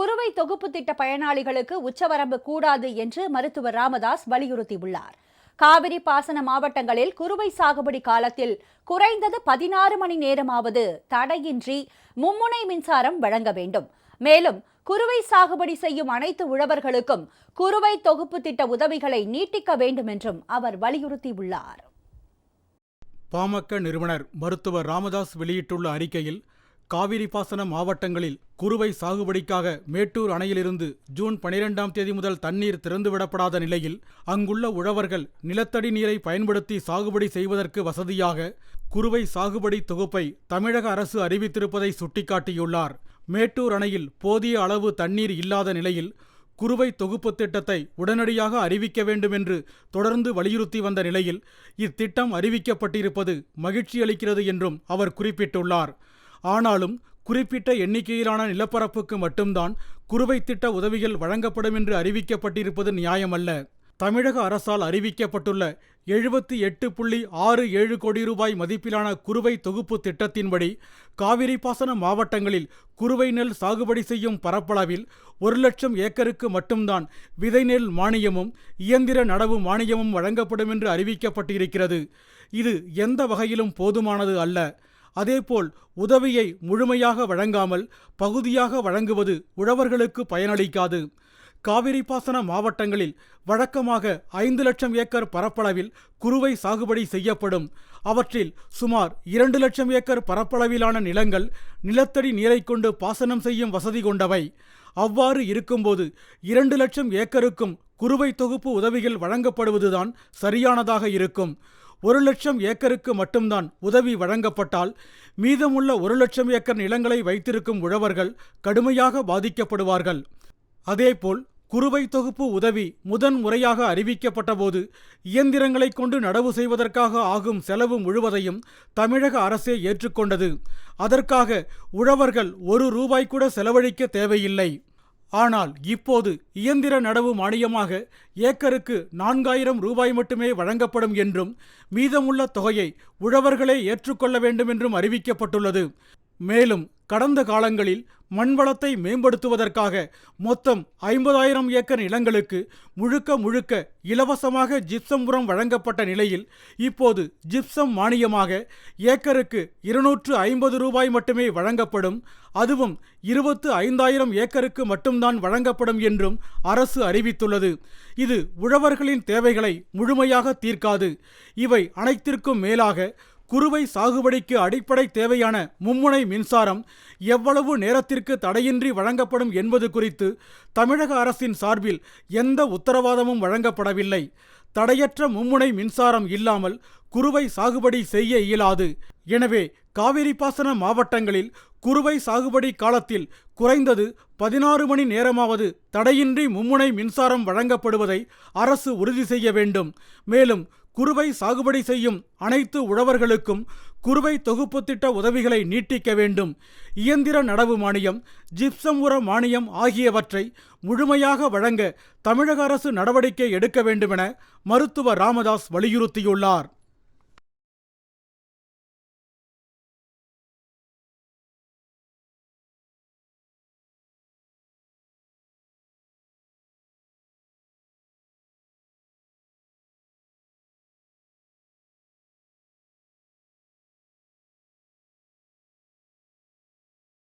குறுவை தொகுப்பு திட்ட பயனாளிகளுக்கு உச்சவரம்பு கூடாது என்று மருத்துவர் ராமதாஸ் வலியுறுத்தியுள்ளார். காவிரி பாசன மாவட்டங்களில் குறுவை சாகுபடி காலத்தில் குறைந்தது பதினாறு மணி நேரமாவது தடையின்றி மும்முனை மின்சாரம் வழங்க வேண்டும். மேலும் குறுவை சாகுபடி செய்யும் அனைத்து உழவர்களுக்கும் குறுவை தொகுப்பு திட்ட உதவிகளை நீட்டிக்க வேண்டும் என்றும் அவர் வலியுறுத்தியுள்ளார். பாமக நிறுவனர் மருத்துவர் ராமதாஸ் வெளியிட்டுள்ள அறிக்கையில் காவிரி பாசன மாவட்டங்களில் குறுவை சாகுபடிக்காக மேட்டூர் அணையிலிருந்து ஜூன் பனிரெண்டாம் தேதி முதல் தண்ணீர் திறந்துவிடப்படாத நிலையில் அங்குள்ள உழவர்கள் நிலத்தடி நீரை பயன்படுத்தி சாகுபடி செய்வதற்கு வசதியாக குறுவை சாகுபடி தொகுப்பை தமிழக அரசு அறிவித்திருப்பதை சுட்டிக்காட்டியுள்ளார். மேட்டூர் அணையில் போதிய அளவு தண்ணீர் இல்லாத நிலையில் குறுவை தொகுப்பு திட்டத்தை உடனடியாக அறிவிக்க வேண்டும் என்று தொடர்ந்து வலியுறுத்தி வந்த நிலையில் இத்திட்டம் அறிவிக்கப்பட்டிருப்பது மகிழ்ச்சியளிக்கிறது என்றும் அவர் குறிப்பிட்டுள்ளார். ஆனாலும் குறிப்பிட்ட எண்ணிக்கையிலான நிலப்பரப்புக்கு மட்டும்தான் குறுவை திட்ட உதவிகள் வழங்கப்படும் என்று அறிவிக்கப்பட்டிருப்பது நியாயமல்ல. தமிழக அரசால் அறிவிக்கப்பட்டுள்ள எழுபத்தி எட்டு புள்ளி ஆறு ஏழு கோடி ரூபாய் மதிப்பிலான குறுவை தொகுப்பு திட்டத்தின்படி காவிரி பாசன மாவட்டங்களில் குறுவை நெல் சாகுபடி செய்யும் பரப்பளவில் ஒரு லட்சம் ஏக்கருக்கு மட்டும்தான் விதை நெல் மானியமும் இயந்திர நடவு மானியமும் வழங்கப்படும் என்று அறிவிக்கப்பட்டிருக்கிறது. இது எந்த வகையிலும் போதுமானது அல்ல. அதேபோல் உதவியை முழுமையாக வழங்காமல் பகுதியாக வழங்குவது உழவர்களுக்கு பயனளிக்காது. காவிரி பாசன மாவட்டங்களில் வழக்கமாக ஐந்து லட்சம் ஏக்கர் பரப்பளவில் குறுவை சாகுபடி செய்யப்படும். அவற்றில் சுமார் இரண்டு லட்சம் ஏக்கர் பரப்பளவிலான நிலங்கள் நிலத்தடி நீரை கொண்டு பாசனம் செய்யும் வசதி கொண்டவை. அவ்வாறு இருக்கும்போது இரண்டு லட்சம் ஏக்கருக்கும் குறுவை தொகுப்பு உதவிகள் வழங்கப்படுவதுதான் சரியானதாக இருக்கும். ஒரு லட்சம் ஏக்கருக்கு மட்டும்தான் உதவி வழங்கப்பட்டால் மீதமுள்ள ஒரு லட்சம் ஏக்கர் நிலங்களை வைத்திருக்கும் உழவர்கள் கடுமையாக பாதிக்கப்படுவார்கள். அதேபோல் குறுவை தொகுப்பு உதவி முதன் முறையாக அறிவிக்கப்பட்டபோது இயந்திரங்களைக் கொண்டு நடவு செய்வதற்காக ஆகும் செலவு முழுவதையும் தமிழக அரசே ஏற்றுக்கொண்டது. அதற்காக உழவர்கள் ஒரு ரூபாய் கூட செலவழிக்க தேவையில்லை. ஆனால் இப்போது இயந்திர நடவு மானியமாக ஏக்கருக்கு நான்காயிரம் ரூபாய் மட்டுமே வழங்கப்படும் என்றும் மீதமுள்ள தொகையை உழவர்களே ஏற்றுக்கொள்ள வேண்டும் என்றும் அறிவிக்கப்பட்டுள்ளது. மேலும் கடந்த காலங்களில் மண்வளத்தை மேம்படுத்துவதற்காக மொத்தம் ஐம்பதாயிரம் ஏக்கர் நிலங்களுக்கு முழுக்க முழுக்க இலவசமாக ஜிப்சம் உரம் வழங்கப்பட்ட நிலையில் இப்போது ஜிப்சம் மானியமாக ஏக்கருக்கு இருநூற்று ஐம்பது ரூபாய் மட்டுமே வழங்கப்படும். அதுவும் இருபத்து ஐந்தாயிரம் ஏக்கருக்கு மட்டும்தான் வழங்கப்படும் என்றும் அரசு அறிவித்துள்ளது. இது உழவர்களின் தேவைகளை முழுமையாக தீர்க்காது. இவை அனைத்திற்கும் மேலாக குறுவை சாகுபடிக்கு அடிப்படை தேவையான மும்முனை மின்சாரம் எவ்வளவு நேரத்திற்கு தடையின்றி வழங்கப்படும் என்பது குறித்து தமிழக அரசின் சார்பில் எந்த உத்தரவாதமும் வழங்கப்படவில்லை. தடையற்ற மும்முனை மின்சாரம் இல்லாமல் குறுவை சாகுபடி செய்ய இயலாது. எனவே காவிரி பாசன மாவட்டங்களில் குறுவை சாகுபடி காலத்தில் குறைந்தது பதினாறு மணி நேரமாவது தடையின்றி மும்முனை மின்சாரம் வழங்கப்படுவதை அரசு உறுதி செய்ய வேண்டும். மேலும் குறுவை சாகுபடி செய்யும் அனைத்து உழவர்களுக்கும் குறுவை தொகுப்பு திட்ட உதவிகளை நீட்டிக்க வேண்டும். இயந்திர நடவு மானியம் ஜிப்சம் உர மானியம் ஆகியவற்றை முழுமையாக வழங்க தமிழக அரசு நடவடிக்கை எடுக்க வேண்டுமென மருத்துவர் ராமதாஸ் வலியுறுத்தியுள்ளார்.